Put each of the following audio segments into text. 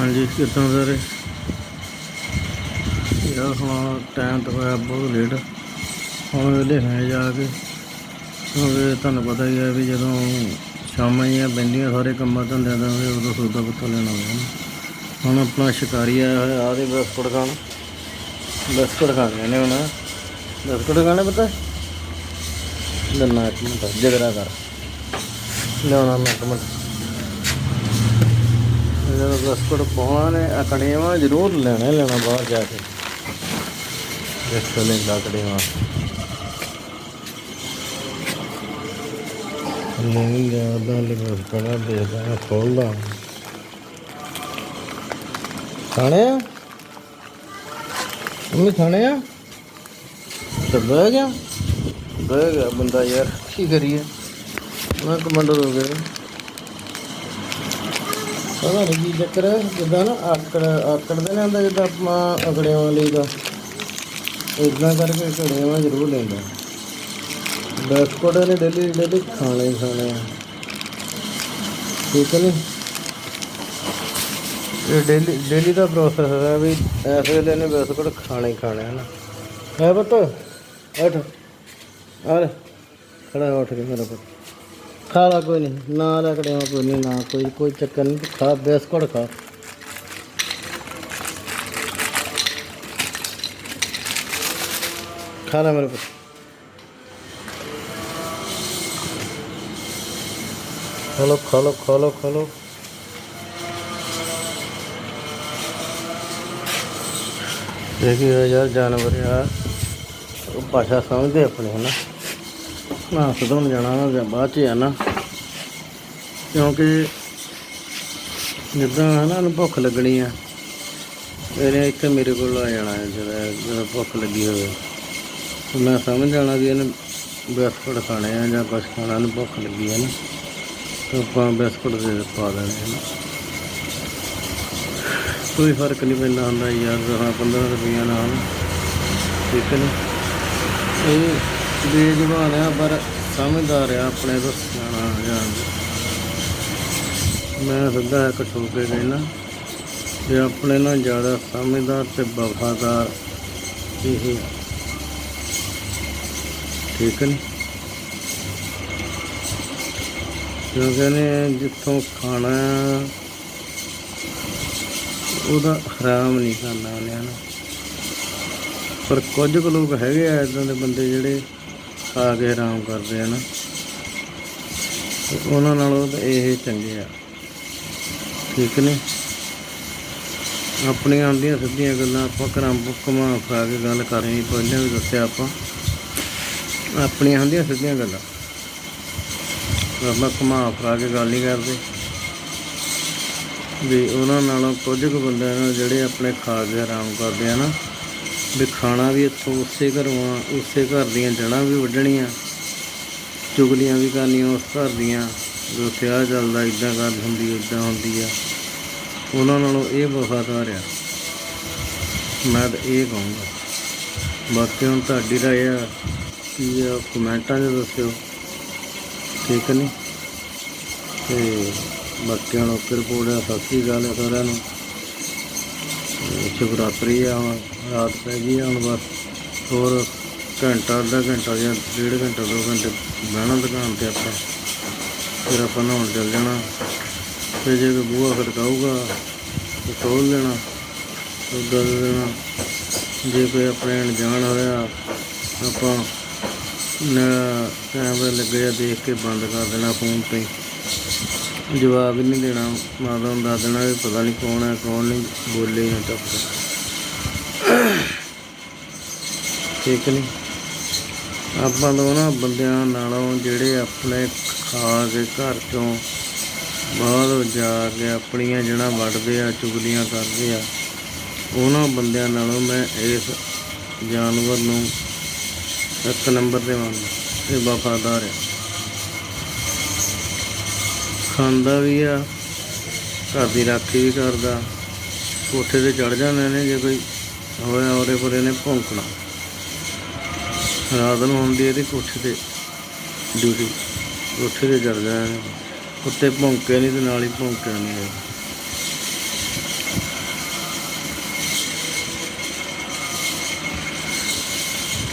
ਹਾਂਜੀ, ਕਿੱਦਾਂ ਸਾਰੇ? ਯਾਰ, ਹੁਣ ਟਾਈਮ ਤਾਂ ਹੋਇਆ ਬਹੁਤ ਲੇਟ ਹੁਣ ਵੇਲੇ ਹੈ ਜਾ ਕੇ। ਕਿਉਂਕਿ ਤੁਹਾਨੂੰ ਪਤਾ ਹੀ ਹੈ ਵੀ ਜਦੋਂ ਸ਼ਾਮਾਂ ਹੀ ਬੰਦੀਆਂ ਸਾਰੇ ਕੰਮਾਂ ਧੰਦਿਆਂ ਦਾ ਫਿਰ ਉਦੋਂ ਸੌਦਾ ਪੱਤਾ ਲੈਣਾ ਹੁੰਦਾ ਹੁਣ ਆਪਣਾ ਸ਼ਿਕਾਰੀ ਆਇਆ ਹੋਇਆ ਆਦੇ ਬਿਸਕੁਟ ਖਾਣ। ਬਿਸਕੁਟ ਖਾਣੇ ਨੇ ਹੁਣ। ਬਿਸਕੁਟ ਖਾਣੇ ਪਤਾ? ਲੰਨਾ ਇੱਕ ਮਿੰਟ, ਜਗਰਾ ਕਰ। ਲਿਆਉਣਾ ਮੈਂ ਇੱਕ ਮਿੰਟ। ਜਦੋਂ ਬਿਸਕੁਟ ਪਾਉਣਾ ਨੇ ਅਕੜੇਵਾ ਜ਼ਰੂਰ ਲੈਣਾ ਲੈਣਾ ਬਾਹਰ ਜਾ ਕੇ। ਇਸ ਤੋਂ ਲੈਂਦਾ ਅਕੜੇਵਾ ਨਹੀਂ ਜਾਂਦਾ ਲੈ ਬਿਸਕੁਟ ਦੇਖਦਾ ਖੋਲਦਾ। ਖਾਣੇ ਆ ਮੰਮੀ ਖਾਣੇ ਆ ਬਹਿ ਗਿਆ। ਬਹਿ ਗਿਆ ਬੰਦਾ ਯਾਰ, ਕੀ ਕਰੀਏ? ਮੈਂ ਕਮਾਂਡਰ ਹੋ ਗਿਆ ਪਤਾ ਨਹੀਂ ਕੀ ਚੱਕਰ ਹੈ, ਜਿੱਦਾਂ ਨਾ ਆਕੜ ਆਕੜਦੇ ਨੇ ਹੁੰਦਾ ਜਿੱਦਾਂ ਆਪਾਂ ਅਕੜਿਆਂ ਵਾਲੀ ਇਦਾਂ ਕਰਕੇ ਅਕੜਿਆਂ ਜ਼ਰੂਰ ਲੈਂਦਾ। ਬਿਸਕੁਟ ਨੇ ਡੇਲੀ ਡੇਲੀ ਖਾਣੇ ਹੀ ਖਾਣੇ ਆ। ਠੀਕ ਨਹੀਂ ਇਹ ਡੇਲੀ ਡੇਲੀ ਦਾ ਪ੍ਰੋਸੈਸ ਹੈ ਵੀ ਇਸ ਵੇਲੇ ਨੇ ਬਿਸਕੁਟ ਖਾਣੇ ਹੀ ਖਾਣੇ ਹਨ ਹੈ ਪੁੱਤ, ਉੱਠ। ਆ ਖੜਾ ਉੱਠ ਕੇ ਮੇਰਾ ਪੁੱਤ ਖਾ ਲਾ ਕੋਈ ਨਹੀਂ, ਨਾ ਰਕੜਿਆ ਕੋਈ ਨਹੀਂ, ਨਾ ਕੋਈ ਕੋਈ ਚੱਕਰ ਨਹੀਂ, ਖਾ, ਬਿਸਕੁਟ ਖਾ। ਖਾ ਲੈ ਮੇਰੇ ਪੁੱਤ। ਖਾ ਲੋ ਖਾ ਲੋ ਖਾ ਯਾਰ ਜਾਨਵਰ ਆ, ਉਹ ਭਾਸ਼ਾ ਸਮਝਦੇ ਆਪਣੇ ਹਨਾ। ਨਾ ਸਦਨ ਜਾਣਾ ਜਾਂ ਬਾਅਦ ਚ ਆਣਾ ਕਿਉਂਕਿ ਜਿੱਦਾਂ ਹਨਾ ਨੂੰ ਭੁੱਖ ਲੱਗਣੀ ਆ। ਇਹਨੇ ਇੱਥੇ ਮੇਰੇ ਕੋਲ ਆ ਜਾਣਾ ਜਦੋਂ ਜਦੋਂ ਭੁੱਖ ਲੱਗੀ ਹੋਵੇ। ਮੈਂ ਸਮਝ ਜਾਣਾ ਵੀ ਇਹਨੇ ਬਿਸਕੁਟ ਖਾਣੇ ਆ ਜਾਂ ਕੁਛ ਖਾਣਾ ਨੂੰ ਭੁੱਖ ਲੱਗੀ ਹੈ ਨਾ। ਤੇ ਆਪਾਂ ਬਿਸਕੁਟ ਦੇ ਪਾ ਦੇਣੇ ਹਨ ਕੋਈ ਫ਼ਰਕ ਨਹੀਂ ਪੈਂਦਾ ਹੁੰਦਾ ਯਾਰ, ਦਸਾਂ 15 ਰੁਪਈਆ ਨਾਲ। ਠੀਕ ਨਹੀਂ ਇਹ ਬੇਜ਼ੁਬਾਨ ਆ, ਪਰ ਸਮਝਦਾਰ ਆ ਆਪਣੇ ਤੋਂ, ਸਿਆਣਾ ਜਾਣ ਮੈਂ ਸਿੱਧਾ ਇੱਕ ਠੋਕੇ ਕੇ ਕਹਿਣਾ ਕਿ ਆਪਣੇ ਨਾਲ ਜ਼ਿਆਦਾ ਸਮਝਦਾਰ ਤੇ ਵਫਾਦਾਰ ਇਹ ਠੀਕ ਨਹੀਂ ਕਿਉਂਕਿ ਨੇ ਜਿੱਥੋਂ ਖਾਣਾ ਉਹਦਾ ਹਰਾਮ ਨਹੀਂ ਕਰਨਾ ਉਹਨੇ ਨਾ ਪਰ ਕੁਝ ਕੁ ਲੋਕ ਹੈਗੇ ਆ, ਇਦਾਂ ਦੇ ਬੰਦੇ ਜਿਹੜੇ ਖਾ ਕੇ ਆਰਾਮ ਕਰਦੇ ਆ ਨਾ। ਉਹਨਾਂ ਨਾਲੋਂ ਤਾਂ ਇਹ ਚੰਗੇ ਆ। ਠੀਕ ਨੇ? ਆਪਣੀਆਂ ਆਉਂਦੀਆਂ ਸਿੱਧੀਆਂ ਗੱਲਾਂ ਆਪਾਂ ਘਰਾਂ ਘੁਮਾ ਫਰਾ ਕੇ ਗੱਲ ਕਰਨੀ, ਪਹਿਲਾਂ ਵੀ ਦੱਸਿਆ ਆਪਾਂ। ਆਪਣੀਆਂ ਹੁੰਦੀਆਂ ਸਿੱਧੀਆਂ ਗੱਲਾਂ। ਆਪਾਂ ਘੁਮਾ ਫਰਾ ਕੇ ਗੱਲ ਨਹੀਂ ਕਰਦੇ। ਵੀ ਉਹਨਾਂ ਨਾਲੋਂ ਕੁਝ ਕੁ ਬੰਦੇ ਨਾਲ ਜਿਹੜੇ ਆਪਣੇ ਖਾ ਕੇ ਆਰਾਮ ਕਰਦੇ ਆ ਨਾ। ਵੀ ਖਾਣਾ ਵੀ ਇੱਥੋਂ ਉਸੇ ਘਰੋਂ ਆ, ਉਸੇ ਘਰ ਦੀਆਂ ਜੜ੍ਹਾਂ ਵੀ ਵੱਢਣੀਆਂ, ਚੁਗਲੀਆਂ ਵੀ ਕਰਨੀਆਂ ਉਸ ਘਰ ਦੀਆਂ ਜੋ ਉੱਥੇ ਚੱਲਦਾ ਇਦਾਂ ਗੱਲ ਹੁੰਦੀ ਇਦਾਂ ਹੁੰਦੀ ਆ। ਉਹਨਾਂ ਨਾਲੋਂ ਇਹ ਵਫਾਦਾਰ ਆ। ਮੈਂ ਤਾਂ ਇਹ ਕਹੂੰਗਾ। ਬਾਕੀ ਹੁਣ ਤੁਹਾਡੀ ਰਾਏ ਆ, ਕੀ ਆ, ਕਮੈਂਟਾਂ 'ਚ ਦੱਸਿਓ। ਠੀਕ ਨਹੀਂ ਤੇ ਬਾਕੀ ਹੁਣ ਓਕੇ ਰਿਪੋਰਟ ਸਤਿ ਸ਼੍ਰੀ ਅਕਾਲ ਹੈ ਸਾਰਿਆਂ ਨੂੰ। ਸ਼ਿਵਰਾਤਰੀ ਆ, ਰਾਤ ਪੈ ਗਈ ਆ, ਹੁਣ ਬਸ ਹੋਰ ਘੰਟਾ, ਅੱਧਾ ਘੰਟਾ ਜਾਂ ਡੇਢ ਘੰਟਾ, ਦੋ ਘੰਟੇ ਬਹਿਣਾ ਦੁਕਾਨ ਤੇ ਆਪਾਂ। ਫਿਰ ਆਪਾਂ ਨਹਾਉਣ ਚੱਲ ਜਾਣਾ। ਫਿਰ ਜੇ ਕੋਈ ਬੂਹਾ ਖੜਕਾਊਗਾ, ਤੇ ਖੋਲ ਲੈਣਾ ਉੱਦਾਂ ਦੇ ਦੇਣਾ। ਜੇ ਕੋਈ ਆਪਣੇ ਅਣਜਾਣ ਹੋਇਆ, ਆਪਾਂ ਨਾ ਕੈਮਰੇ ਲੱਗੇ ਆ, ਦੇਖ ਕੇ ਬੰਦ ਕਰ ਦੇਣਾ ਫੋਨ ਤੇ ਜਵਾਬ ਹੀ ਨਹੀਂ ਦੇਣਾ। ਮਾਤਾ ਨੂੰ ਦੱਸ ਦੇਣਾ ਵੀ ਪਤਾ ਨਹੀਂ ਕੌਣ ਹੈ, ਕੌਣ ਨਹੀਂ, ਬੋਲੇ ਨਾ ਟੱਪ ਠੀਕ ਨਹੀਂ। ਆਪਾਂ ਤੋਂ ਨਾ ਬੰਦਿਆਂ ਨਾਲੋਂ ਜਿਹੜੇ ਆਪਣੇ ਖਾ ਕੇ ਘਰ ਚੋਂ ਬਾਹਰ ਜਾ ਕੇ ਆਪਣੀਆਂ ਜੜ੍ਹਾਂ ਵੱਢਦੇ ਆ, ਚੁਗਲੀਆਂ ਕਰਦੇ ਆ, ਉਹਨਾਂ ਬੰਦਿਆਂ ਨਾਲੋਂ ਮੈਂ ਇਸ ਜਾਨਵਰ ਨੂੰ ਇੱਕ ਨੰਬਰ ਤੇ ਮੰਨਦਾ। ਇਹ ਵਫਾਦਾਰ ਆ। ਖਾਂਦਾ ਵੀ ਆ, ਘਰ ਦੀ ਰਾਖੀ ਵੀ ਕਰਦਾ, ਕੋਠੇ ਤੇ ਚੜ ਜਾਂਦੇ ਨੇ ਜੇ ਕੋਈ ਹੋਇਆ ਔਰੇ ਪਰੇ ਨੇ ਭੌਂਕਣਾ। ਰਾਤ ਨੂੰ ਹੁੰਦੀ ਇਹਦੀ ਕੋਠੇ ਤੇ ਡਿਊਟੀ ਕੋਠੇ ਤੇ ਚੜ ਜਾਂਦੇ ਕੁੱਤੇ ਭੌਂਕੇ ਨਹੀਂ ਤੇ ਨਾਲ ਹੀ ਭੌਂਕਿਆ ਨਹੀਂ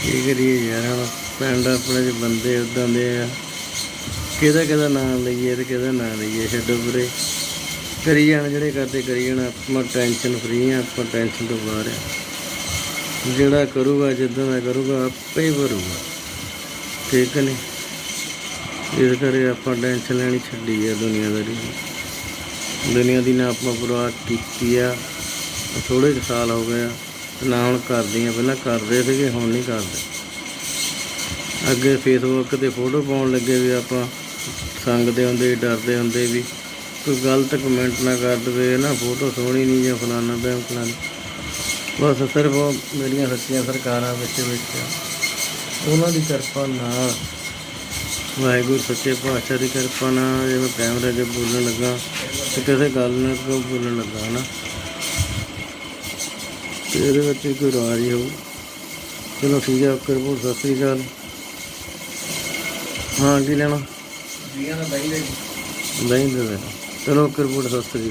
ਕੀ ਕਰੀਏ ਯਾਰ, ਪਿੰਡ ਆਪਣੇ ਦੇ ਬੰਦੇ ਉਦਾਂ ਦੇ ਆ। ਕਿਹਦਾ ਕਿਹਦਾ ਨਾਮ ਲਈਏ ਤੇ ਕਿਹਦਾ ਨਾਂ ਲਈਏ, ਛੱਡੋ ਪਰੇ ਕਰੀ ਜਾਣ ਜਿਹੜੇ ਕਰਦੇ, ਕਰੀ ਜਾਣ। ਆਪਾਂ ਟੈਨਸ਼ਨ ਫਰੀ ਆ, ਆਪਾਂ ਟੈਨਸ਼ਨ ਤੋਂ ਬਾਹਰ ਆ। ਜਿਹੜਾ ਕਰੂਗਾ, ਜਿੱਦਾਂ ਦਾ ਕਰੂਗਾ, ਆਪੇ ਹੀ ਭਰੂਗਾ। ਠੀਕ ਨੇ ਇਸ ਕਰਕੇ ਆਪਾਂ ਟੈਨਸ਼ਨ ਲੈਣੀ ਛੱਡੀ ਆ ਦੁਨੀਆਦਾਰੀ ਦੀ। ਦੁਨੀਆ ਦੀ ਨਾ ਆਪਾਂ ਪਰਵਾਹ ਕੀਤੀ ਆ। ਥੋੜੇ ਕੁ ਸਾਲ ਹੋ ਗਏ ਆ। ਤੇ ਨਾ ਹੁਣ ਕਰਦੇ ਆ। ਪਹਿਲਾਂ ਕਰਦੇ ਸੀਗੇ, ਹੁਣ ਨਹੀਂ ਕਰਦੇ। ਅੱਗੇ ਫੇਸਬੁੱਕ ਤੇ ਫੋਟੋ ਪਾਉਣ ਲੱਗੇ ਵੀ ਆਪਾਂ। ਸੰਗਦੇ ਹੁੰਦੇ ਡਰਦੇ ਹੁੰਦੇ ਵੀ ਕੋਈ ਗਲਤ ਕਮੈਂਟ ਨਾ ਕਰ ਦੇਵੇ ਨਾ ਫੋਟੋ ਸੋਹਣੀ ਨਹੀਂ ਜਾਂ ਫਲਾਣਾ ਬੈਂ ਫਲਾਣਾ ਬਸ ਸਿਰਫ ਮੇਰੀਆਂ ਸੱਚੀਆਂ ਸਰਕਾਰਾਂ ਵਿੱਚ ਵਿੱਚ ਉਹਨਾਂ ਦੀ ਕਿਰਪਾ ਨਾਲ, ਵਾਹਿਗੁਰੂ ਸੱਚੇ ਪਾਤਸ਼ਾਹ ਦੀ ਕਿਰਪਾ ਨਾਲ ਜੇ ਮੈਂ ਕੈਮਰੇ ਅੱਗੇ ਬੋਲਣ ਲੱਗਾ ਤੇ ਕਿਸੇ ਗੱਲ ਨਾਲ ਕਿਉਂ ਬੋਲਣ ਲੱਗਾ ਹਨਾ ਤੇ ਇਹਦੇ ਵਿੱਚ ਕੋਈ ਰਾਜ ਹੀ ਹੋਊ। ਚਲੋ ਠੀਕ ਹੈ ਓਕੇ ਸਤਿ ਸ੍ਰੀ ਅਕਾਲ। ਹਾਂ, ਕੀ ਲੈਣਾ? ਜੀਆਂ ਦਾ ਦਹੀਂ ਦੇ ਨਹੀਂ। ਚਲੋ ਓਕੇ ਰਿਪੋਰਟ ਜੀ ਸ੍ਰੀ